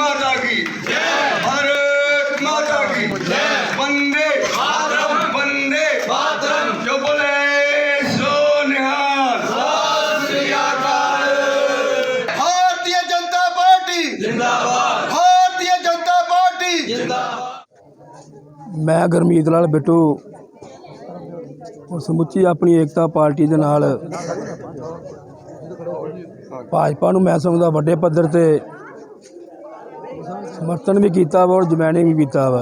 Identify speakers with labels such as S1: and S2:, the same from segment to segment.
S1: माता की जय भारत
S2: माता की जय वंदे मातरम वंदे मातरम जो बोले सो निहाल भारतीय जनता पार्टी जिंदाबाद भारतीय जनता पार्टी जिंदाबाद
S1: मैं गुरमीत लाल बिट्टू ਔਰ ਸਮੁੱਚੀ ਆਪਣੀ ਏਕਤਾ ਪਾਰਟੀ ਦੇ ਨਾਲ ਭਾਜਪਾ ਨੂੰ ਮੈਂ ਸਮਝਦਾ ਵੱਡੇ ਪੱਧਰ ਤੇ ਸਮਰਥਨ ਵੀ ਕੀਤਾ ਵਾ ਔਰ ਜਮੈਨਿੰਗ ਵੀ ਕੀਤਾ ਵਾ।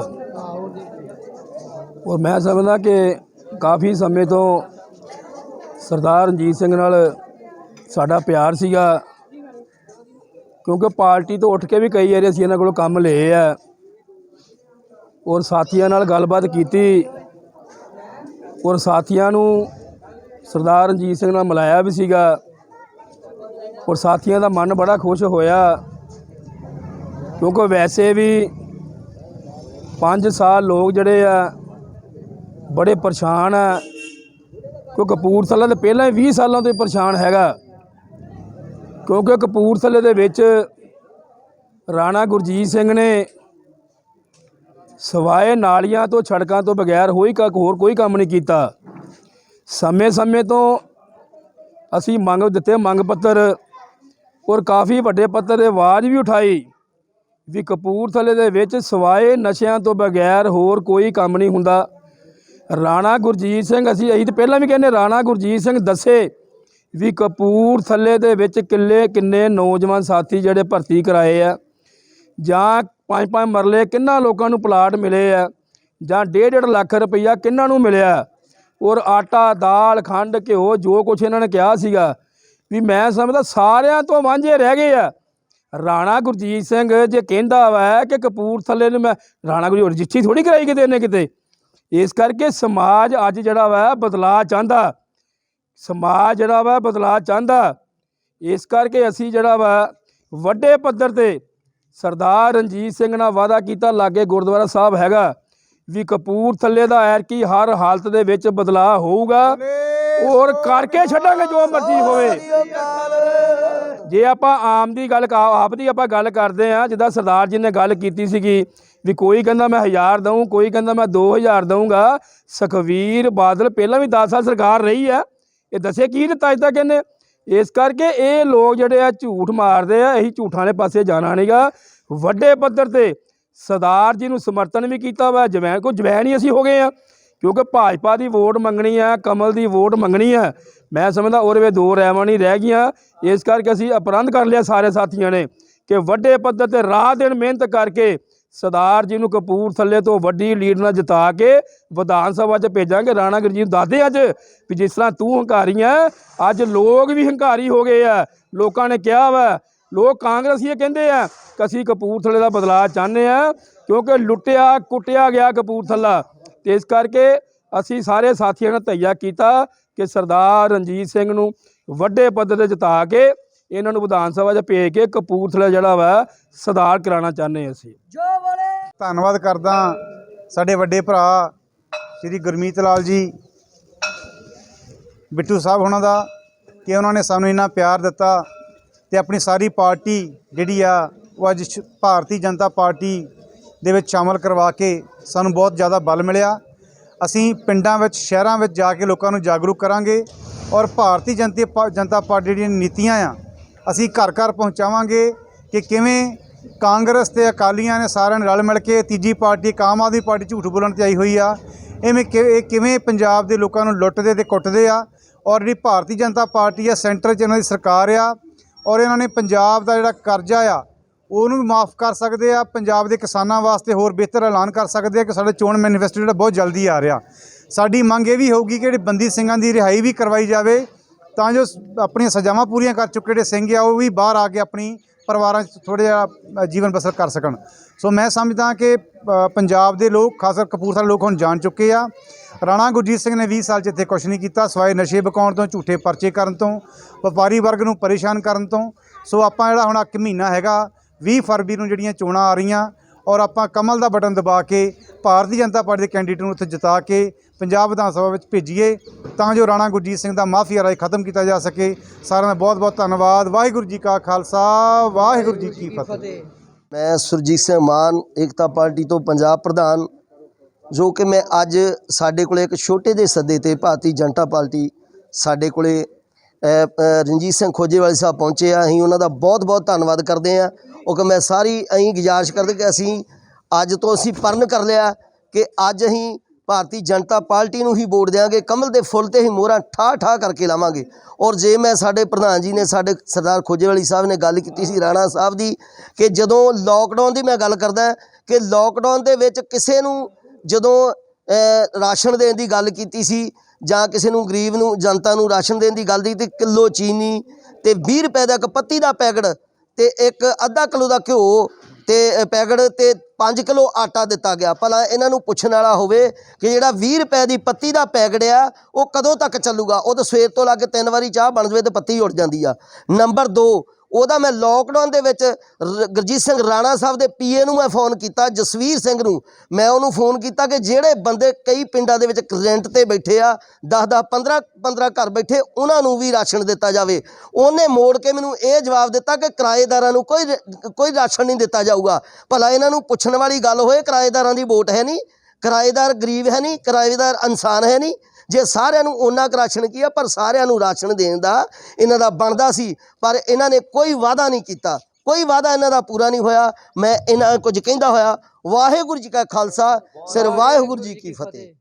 S1: ਔਰ ਮੈਂ ਸਮਝਦਾ ਕਿ ਕਾਫੀ ਸਮੇਂ ਤੋਂ ਸਰਦਾਰ ਰਣਜੀਤ ਸਿੰਘ ਨਾਲ ਸਾਡਾ ਪਿਆਰ ਸੀਗਾ। ਕਿਉਂਕਿ ਪਾਰਟੀ ਤੋਂ ਉੱਠ ਕੇ ਵੀ ਕਈ ਵਾਰੀ ਅਸੀਂ ਇਹਨਾਂ ਕੋਲੋਂ ਕੰਮ ਲਏ ਆ। ਔਰ ਸਾਥੀਆਂ ਨਾਲ ਗੱਲਬਾਤ ਕੀਤੀ। ਔਰ ਸਾਥੀਆਂ ਨੂੰ ਸਰਦਾਰ ਰਣਜੀਤ ਸਿੰਘ ਨਾਲ ਮਿਲਾਇਆ ਵੀ ਸੀਗਾ। ਔਰ ਸਾਥੀਆਂ ਦਾ ਮਨ ਬੜਾ ਖੁਸ਼ ਹੋਇਆ। ਕਿਉਂਕਿ ਵੈਸੇ ਵੀ 5 ਸਾਲ ਲੋਕ ਜਿਹੜੇ ਆ, ਬੜੇ ਪਰੇਸ਼ਾਨ ਆ। ਕਿਉਂਕਿ ਕਪੂਰਥਲਾ ਦੇ ਪਹਿਲਾਂ ਹੀ 20 ਸਾਲਾਂ ਤੋਂ ਹੀ ਪਰੇਸ਼ਾਨ ਹੈਗਾ। ਕਿਉਂਕਿ ਕਪੂਰਥਲੇ ਦੇ ਵਿੱਚ ਰਾਣਾ ਗੁਰਜੀਤ ਸਿੰਘ ਨੇ ਸਵਾਏ ਨਾਲੀਆਂ ਤੋਂ ਛੜਕਾਂ ਤੋਂ ਬਗੈਰ ਹੋਈ ਕਾ, ਹੋਰ ਕੋਈ ਕੰਮ ਨਹੀਂ ਕੀਤਾ। ਸਮੇਂ-ਸਮੇਂ ਤੋਂ ਅਸੀਂ ਮੰਗ ਦਿੱਤੇ ਮੰਗ ਪੱਤਰ ਔਰ ਕਾਫੀ ਵੱਡੇ ਪੱਤਰ ਤੇ ਆਵਾਜ਼ ਵੀ ਉਠਾਈ। ਵੀ ਕਪੂਰਥਲੇ ਦੇ ਵਿੱਚ ਸਵਾਏ ਨਸ਼ਿਆਂ ਤੋਂ ਬਗੈਰ ਹੋਰ ਕੋਈ ਕੰਮ ਨਹੀਂ ਹੁੰਦਾ। ਰਾਣਾ ਗੁਰਜੀਤ ਸਿੰਘ, ਅਸੀਂ ਅਸੀਂ ਤਾਂ ਪਹਿਲਾਂ ਵੀ ਕਹਿੰਦੇ, ਰਾਣਾ ਗੁਰਜੀਤ ਸਿੰਘ ਦੱਸੇ ਵੀ ਕਪੂਰਥਲੇ ਦੇ ਵਿੱਚ ਕਿੱਲੇ ਕਿੰਨੇ ਨੌਜਵਾਨ ਸਾਥੀ ਜਿਹੜੇ ਭਰਤੀ ਕਰਾਏ ਆ। ਜਾਂ ਪੰਜ ਪੰਜ ਮਰਲੇ ਕਿੰਨਾ ਲੋਕਾਂ ਨੂੰ ਪਲਾਟ ਮਿਲੇ ਆ, ਜਾਂ ਡੇਢ ਡੇਢ ਲੱਖ ਰੁਪਈਆ ਕਿੰਨਾ ਨੂੰ ਮਿਲਿਆ। ਔਰ ਆਟਾ, ਦਾਲ, ਖੰਡ, ਘਿਓ, ਜੋ ਕੁਛ ਇਹਨਾਂ ਨੇ ਕਿਹਾ ਸੀਗਾ, ਵੀ ਮੈਂ ਸਮਝਦਾ ਸਾਰਿਆਂ ਤੋਂ ਵਾਂਝੇ ਰਹਿ ਗਏ ਆ। ਰਾਣਾ ਗੁਰਜੀਤ ਸਿੰਘ ਜੇ ਕਹਿੰਦਾ ਵਾ ਕਿ ਕਪੂਰਥਲੇ ਨੂੰ ਮੈਂ ਰਾਣਾ ਗੁਰਜੀਤ ਰਜਿਸਟਰੀ ਥੋੜੀ ਕਰਾਈ ਕਿਤੇ ਇਹਨੇ ਕਿਤੇ। ਇਸ ਕਰਕੇ ਸਮਾਜ ਅੱਜ ਜਿਹੜਾ ਵਾ ਬਦਲਾਅ ਚਾਹੁੰਦਾ। ਸਮਾਜ ਜਿਹੜਾ ਵਾ ਬਦਲਾਅ ਚਾਹੁੰਦਾ। ਇਸ ਕਰਕੇ ਅਸੀਂ ਜਿਹੜਾ ਵਾ ਵੱਡੇ ਪੱਧਰ ਤੇ ਸਰਦਾਰ ਰਣਜੀਤ ਸਿੰਘ ਨਾਲ ਵਾਅਦਾ ਕੀਤਾ ਲਾਗੇ ਗੁਰਦੁਆਰਾ ਸਾਹਿਬ ਹੈਗਾ ਵੀ ਕਪੂਰਥੱਲੇ ਦਾ ਐਰਕੀ ਹਰ ਹਾਲਤ ਦੇ ਵਿੱਚ ਬਦਲਾਅ ਹੋਊਗਾ। ਔਰ ਕਰਕੇ ਛੱਡਾਂਗੇ ਜੋ ਮਰਜ਼ੀ ਹੋਵੇ। ਜੇ ਆਪਾਂ ਆਮ ਦੀ ਗੱਲ ਕਾ- ਆਪ ਦੀ ਆਪਾਂ ਗੱਲ ਕਰਦੇ ਆ ਜਿੱਦਾਂ ਸਰਦਾਰ ਜੀ ਨੇ ਗੱਲ ਕੀਤੀ ਸੀਗੀ ਵੀ ਕੋਈ ਕਹਿੰਦਾ ਮੈਂ 1000 ਦਊਂ, ਕੋਈ ਕਹਿੰਦਾ ਮੈਂ 2000 ਦਊਂਗਾ, ਸੁਖਵੀਰ ਬਾਦਲ ਪਹਿਲਾਂ ਵੀ 10 ਸਾਲ ਸਰਕਾਰ ਰਹੀ ਆ ਇਹ ਦੱਸੇ ਕੀ ਦਿੱਤਾ ਅੱਜ ਤੱਕ ਇਹਨੇ? ਇਸ ਕਰਕੇ ਇਹ ਲੋਕ ਜਿਹੜੇ ਆ ਝੂਠ ਮਾਰਦੇ ਆ ਇਹੀ ਝੂਠਾਂ ਵਾਲੇ ਪਾਸੇ ਜਾਣਾ ਨਹੀਂਗਾ ਵੱਡੇ ਪੱਧਰ ਤੇ ਸਰਦਾਰ ਜੀ ਨੂੰ ਸਮਰਥਨ ਵੀ ਕੀਤਾ ਵਾ ਜਵੈਨ ਕੋ ਜਵੈਨ ਹੀ ਅਸੀਂ ਹੋ ਗਏ ਆ। ਕਿਉਂਕਿ ਭਾਜਪਾ ਦੀ ਵੋਟ ਮੰਗਣੀ ਹੈ ਕਮਲ ਦੀ ਵੋਟ ਮੰਗਣੀ ਹੈ ਮੈਂ ਸਮਝਦਾ ਉਹਦੇ ਵਿੱਚ ਦੋ ਰਹਿਵਾਂ ਨਹੀਂ ਰਹਿ ਗਈਆਂ। ਇਸ ਕਰਕੇ ਅਸੀਂ ਅਪਰੰਧ ਕਰ ਲਿਆ ਸਾਰੇ ਸਾਥੀਆਂ ਨੇ ਕਿ ਵੱਡੇ ਪੱਧਰ ਤੇ ਰਾਹ ਦਿਨ ਮਿਹਨਤ ਕਰਕੇ ਸਰਦਾਰ ਜੀ ਨੂੰ ਕਪੂਰਥੱਲੇ ਤੋਂ ਵੱਡੀ ਲੀਡ ਨਾਲ ਜਿਤਾ ਕੇ ਵਿਧਾਨ ਸਭਾ 'ਚ ਭੇਜਾਂਗੇ। ਰਾਣਾ ਗੁਰਜੀਤ ਨੂੰ ਦੱਸਦੇ ਅੱਜ ਵੀ ਜਿਸ ਤਰ੍ਹਾਂ ਤੂੰ ਹੰਕਾਰੀ ਹੈ ਅੱਜ ਲੋਕ ਵੀ ਹੰਕਾਰੀ ਹੋ ਗਏ ਆ। ਲੋਕਾਂ ਨੇ ਕਿਹਾ ਵਾ, ਲੋਕ ਕਾਂਗਰਸੀ ਇਹ ਕਹਿੰਦੇ ਆ ਕਿ ਅਸੀਂ ਕਪੂਰਥਲੇ ਦਾ ਬਦਲਾਅ ਚਾਹੁੰਦੇ ਆ, ਕਿਉਂਕਿ ਲੁੱਟਿਆ, ਕੁੱਟਿਆ ਗਿਆ ਕਪੂਰਥਲਾ। ਤੇ ਇਸ ਕਰਕੇ ਅਸੀਂ ਸਾਰੇ ਸਾਥੀਆਂ ਨੇ ਧਈਆ ਕੀਤਾ ਕਿ ਸਰਦਾਰ ਰਣਜੀਤ ਸਿੰਘ ਨੂੰ ਵੱਡੇ ਪੱਧਰ ਤੇ ਜਿਤਾ ਕੇ ਇਹਨਾਂ ਨੂੰ ਵਿਧਾਨ ਸਭਾ 'ਚ ਭੇਜ ਕੇ ਕਪੂਰਥਲਾ ਜਿਹੜਾ ਵਾ ਸੁਧਾਰ ਕਰਾਉਣਾ ਚਾਹੁੰਦੇ ਅਸੀਂ।
S2: ਧੰਨਵਾਦ ਕਰਦਾ ਸਾਡੇ ਵੱਡੇ ਭਰਾ ਸ਼੍ਰੀ ਗੁਰਮੀਤ ਲਾਲ ਜੀ ਬਿੱਟੂ ਸਾਹਿਬ ਉਹਨਾਂ ਦਾ ਕਿ ਉਹਨਾਂ ਨੇ ਸਾਨੂੰ ਇੰਨਾ ਪਿਆਰ ਦਿੱਤਾ ਤੇ ਆਪਣੀ ਸਾਰੀ ਪਾਰਟੀ ਜਿਹੜੀ ਆ ਉਹ ਅੱਜ ਭਾਰਤੀ ਜਨਤਾ ਪਾਰਟੀ ਦੇ ਵਿੱਚ ਸ਼ਾਮਲ ਕਰਵਾ ਕੇ ਸਾਨੂੰ ਬਹੁਤ ਜ਼ਿਆਦਾ ਬਲ ਮਿਲਿਆ। ਅਸੀਂ ਪਿੰਡਾਂ ਵਿੱਚ, ਸ਼ਹਿਰਾਂ ਵਿੱਚ ਜਾ ਕੇ ਲੋਕਾਂ ਨੂੰ ਜਾਗਰੂਕ ਕਰਾਂਗੇ ਔਰ ਭਾਰਤੀ ਜਨਤੀ ਪਾ- ਜਨਤਾ ਪਾਰਟੀ ਦੀਆਂ ਨੀਤੀਆਂ ਆ, ਅਸੀਂ ਘਰ ਘਰ ਪਹੁੰਚਾਵਾਂਗੇ ਕਿ ਕਿਵੇਂ ਕਾਂਗਰਸ ਤੇ ਅਕਾਲੀਆਂ ਨੇ ਸਾਰਿਆਂ ਨੇ ਰਲ ਮਿਲ ਕੇ ਤੀਜੀ ਪਾਰਟੀ ਇੱਕ ਆਮ ਆਦਮੀ ਪਾਰਟੀ ਝੂਠ ਬੋਲਣ ਤੇ ਆਈ ਹੋਈ ਆ। ਐਵੇਂ ਕਿ, ਇਹ ਕਿਵੇਂ ਪੰਜਾਬ ਦੇ ਲੋਕਾਂ ਨੂੰ ਲੁੱਟਦੇ ਤੇ ਕੁੱਟਦੇ ਆ ਔਰ ਜਿਹੜੀ ਭਾਰਤੀ ਜਨਤਾ ਪਾਰਟੀ ਆ, ਸੈਂਟਰ 'ਚ ਇਹਨਾਂ ਦੀ ਸਰਕਾਰ ਆ ਔਰ ਇਹਨਾਂ ਨੇ ਪੰਜਾਬ ਦਾ ਜਿਹੜਾ ਕਰਜ਼ਾ ਆ ਉਹਨੂੰ ਵੀ ਮਾਫ ਕਰ ਸਕਦੇ ਆ, ਪੰਜਾਬ ਦੇ ਕਿਸਾਨਾਂ ਵਾਸਤੇ ਹੋਰ ਬਿਹਤਰ ਐਲਾਨ ਕਰ ਸਕਦੇ ਆ ਕਿ ਸਾਡੇ ਚੋਣ ਮੈਨੀਫੈਸਟੋ ਜਿਹੜਾ ਬਹੁਤ ਜਲਦੀ ਆ ਰਿਹਾ। ਸਾਡੀ ਮੰਗ ਇਹ ਵੀ ਹੋਊਗੀ ਕਿ ਜਿਹੜੇ ਬੰਦੀ ਸਿੰਘਾਂ ਦੀ ਰਿਹਾਈ ਵੀ ਕਰਵਾਈ ਜਾਵੇ, ਤਾਂ ਜੋ ਆਪਣੀਆਂ ਸਜ਼ਾਵਾਂ ਪੂਰੀਆਂ ਕਰ ਚੁੱਕੇ ਜਿਹੜੇ ਸਿੰਘ ਆ, ਉਹ ਵੀ ਬਾਹਰ ਆ ਕੇ ਆਪਣੀ ਪਰਿਵਾਰਾਂ 'ਚ ਥੋੜ੍ਹਾ ਜਿਹਾ ਜੀਵਨ ਬਸਰ ਕਰ ਸਕਣ। ਸੋ ਮੈਂ ਸਮਝਦਾ ਕਿ ਪੰਜਾਬ ਦੇ ਲੋਕ, ਖਾਸ ਕਰ ਕਪੂਰਥਲਾ ਲੋਕ ਹੁਣ ਜਾਣ ਚੁੱਕੇ ਆ। ਰਾਣਾ ਗੁਰਜੀਤ ਸਿੰਘ ਨੇ 20 ਸਾਲ 'ਚ ਇੱਥੇ ਕੁਛ ਨਹੀਂ ਕੀਤਾ, ਸਵਾਏ ਨਸ਼ੇ ਬਕਾਉਣ ਤੋਂ, ਝੂਠੇ ਪਰਚੇ ਕਰਨ ਤੋਂ, ਵਪਾਰੀ ਵਰਗ ਨੂੰ ਪਰੇਸ਼ਾਨ ਕਰਨ ਤੋਂ। ਸੋ ਆਪਾਂ ਜਿਹੜਾ ਹੁਣ ਇੱਕ ਮਹੀਨਾ ਹੈਗਾ 20 ਫਰਵਰੀ ਨੂੰ ਜਿਹੜੀਆਂ ਚੋਣਾਂ ਆ ਰਹੀਆਂ ਔਰ ਆਪਾਂ ਕਮਲ ਦਾ ਬਟਨ ਦਬਾ ਕੇ ਭਾਰਤੀ ਜਨਤਾ ਪਾਰਟੀ ਦੇ ਕੈਂਡੀਡੇਟ ਨੂੰ ਉੱਥੇ ਜਿਤਾ ਕੇ ਪੰਜਾਬ ਵਿਧਾਨ ਸਭਾ ਵਿੱਚ ਭੇਜੀਏ ਤਾਂ ਜੋ ਰਾਣਾ ਗੁਰਜੀਤ ਸਿੰਘ ਦਾ ਮਾਫੀਆ ਰਾਜ ਖਤਮ ਕੀਤਾ ਜਾ ਸਕੇ। ਸਾਰਿਆਂ ਦਾ ਬਹੁਤ ਬਹੁਤ ਧੰਨਵਾਦ। ਵਾਹਿਗੁਰੂ ਜੀ ਕਾ ਖਾਲਸਾ ਵਾਹਿਗੁਰੂ ਜੀ ਕੀ ਫਤਿਹ।
S3: ਮੈਂ ਸੁਰਜੀਤ ਸਿੰਘ ਮਾਨ ਏਕਤਾ ਪਾਰਟੀ ਤੋਂ ਪੰਜਾਬ ਪ੍ਰਧਾਨ ਜੋ ਕਿ ਮੈਂ ਅੱਜ ਸਾਡੇ ਕੋਲੇ ਇੱਕ ਛੋਟੇ ਜਿਹੇ ਸੱਦੇ ਤੇ ਭਾਰਤੀ ਜਨਤਾ ਪਾਰਟੀ ਸਾਡੇ ਕੋਲੇ ਰਣਜੀਤ ਸਿੰਘ ਖੋਜੇਵਾਲੀ ਸਾਹਿਬ ਪਹੁੰਚੇ ਆ। ਅਸੀਂ ਉਹਨਾਂ ਦਾ ਬਹੁਤ ਬਹੁਤ ਧੰਨਵਾਦ ਕਰਦੇ ਆ। ਉਹ ਕਿ ਮੈਂ ਸਾਰੀ ਅਸੀਂ ਗੁਜ਼ਾਰਿਸ਼ ਕਰਦੇ ਕਿ ਅਸੀਂ ਅੱਜ ਤੋਂ ਅਸੀਂ ਪਰਨ ਕਰ ਲਿਆ ਕਿ ਅੱਜ ਅਸੀਂ ਭਾਰਤੀ ਜਨਤਾ ਪਾਰਟੀ ਨੂੰ ਹੀ ਵੋਟ ਦੇਵਾਂਗੇ ਕਮਲ ਦੇ ਫੁੱਲ ਤੇ ਹੀ ਮੋਹਰਾਂ ਠਾ ਠਾ ਕਰਕੇ ਲਾਵਾਂਗੇ। ਔਰ ਜੇ ਮੈਂ ਸਾਡੇ ਪ੍ਰਧਾਨ ਜੀ ਨੇ ਸਾਡੇ ਸਰਦਾਰ ਖੋਜੇਵਾਲੀ ਸਾਹਿਬ ਨੇ ਗੱਲ ਕੀਤੀ ਸੀ, ਰਾਣਾ ਸਾਹਿਬ ਦੀ, ਕਿ ਜਦੋਂ ਲੋਕਡਾਊਨ ਦੀ ਮੈਂ ਗੱਲ ਕਰਦਾ, ਕਿ ਲੋਕਡਾਊਨ ਦੇ ਵਿੱਚ ਕਿਸੇ ਨੂੰ ਜਦੋਂ ਰਾਸ਼ਨ ਦੇਣ ਦੀ ਗੱਲ ਕੀਤੀ ਸੀ ਜਾਂ ਕਿਸੇ ਨੂੰ ਗਰੀਬ ਨੂੰ, ਜਨਤਾ ਨੂੰ ਰਾਸ਼ਨ ਦੇਣ ਦੀ ਗੱਲ ਦੀ, ਤੇ ਕਿਲੋ ਚੀਨੀ ਤੇ 20 ਰੁਪਏ ਦਾ ਇੱਕ ਪੱਤੀ ਦਾ ਪੈਕਟ ਤੇ ਇੱਕ ਅੱਧਾ ਕਿਲੋ ਦਾ ਘਿਓ ਤੇ ਪੈਕਟ ਤੇ 5 ਕਿਲੋ ਆਟਾ ਦਿੱਤਾ ਗਿਆ। ਭਲਾ ਇਹਨਾਂ ਨੂੰ ਪੁੱਛਣ ਵਾਲਾ ਹੋਵੇ ਕਿ ਜਿਹੜਾ 20 ਰੁਪਏ ਦੀ ਪੱਤੀ ਦਾ ਪੈਕਟ ਆ, ਉਹ ਕਦੋਂ ਤੱਕ ਚੱਲੂਗਾ? ਉਹ ਤਾਂ ਸਵੇਰ ਤੋਂ ਲੱਗ ਕੇ ਤਿੰਨ ਵਾਰੀ ਚਾਹ ਬਣ ਜਵੇ ਤੇ ਪੱਤੀ ਉੱਡ ਜਾਂਦੀ ਆ। ਨੰਬਰ 2 ਉਹਦਾ ਮੈਂ ਲੋਕਡਾਊਨ ਦੇ ਵਿੱਚ ਰ- ਗੁਰਜੀਤ ਸਿੰਘ ਰਾਣਾ ਸਾਹਿਬ ਦੇ ਪੀਏ ਨੂੰ ਮੈਂ ਫੋਨ ਕੀਤਾ, ਜਸਵੀਰ ਸਿੰਘ ਨੂੰ। ਮੈਂ ਉਹਨੂੰ ਫੋਨ ਕੀਤਾ ਕਿ ਜਿਹੜੇ ਬੰਦੇ ਕਈ ਪਿੰਡਾਂ ਦੇ ਵਿੱਚ ਰੈਂਟ ਤੇ ਬੈਠੇ ਆ 10 10 15 15 ਘਰ ਬੈਠੇ, ਉਹਨਾਂ ਨੂੰ ਵੀ ਰਾਸ਼ਨ ਦਿੱਤਾ ਜਾਵੇ। ਉਹਨੇ ਮੋੜ ਕੇ ਮੈਨੂੰ ਇਹ ਜਵਾਬ ਦਿੱਤਾ ਕਿ ਕਿਰਾਏਦਾਰਾਂ ਨੂੰ ਕੋਈ ਕੋਈ ਰਾਸ਼ਨ ਨਹੀਂ ਦਿੱਤਾ ਜਾਊਗਾ। ਭਲਾ ਇਹਨਾਂ ਨੂੰ ਪੁੱਛਣ ਵਾਲੀ ਗੱਲ ਹੋਏ, ਕਿਰਾਏਦਾਰਾਂ ਦੀ ਵੋਟ ਹੈ ਨਹੀਂ, ਕਿਰਾਏਦਾਰ ਗਰੀਬ ਹੈ ਨਹੀਂ, ਕਿਰਾਏਦਾਰ ਇਨਸਾਨ ਹੈ ਨਹੀਂ। ਜੇ ਸਾਰਿਆਂ ਨੂੰ ਉਹਨਾਂ ਕੁ ਰਾਸ਼ਨ ਕੀ ਆ, ਪਰ ਸਾਰਿਆਂ ਨੂੰ ਰਾਸ਼ਨ ਦੇਣ ਦਾ ਇਹਨਾਂ ਦਾ ਬਣਦਾ ਸੀ, ਪਰ ਇਹਨਾਂ ਨੇ ਕੋਈ ਵਾਅਦਾ ਨਹੀਂ ਕੀਤਾ। ਕੋਈ ਵਾਅਦਾ ਇਹਨਾਂ ਦਾ ਪੂਰਾ ਨਹੀਂ ਹੋਇਆ। ਮੈਂ ਇਹਨਾਂ ਕੁਝ ਕਹਿੰਦਾ ਹੋਇਆ, ਵਾਹਿਗੁਰੂ ਜੀ ਕਾ ਖਾਲਸਾ, ਸਿਰ ਵਾਹਿਗੁਰੂ ਜੀ ਕੀ ਫਤਿਹ।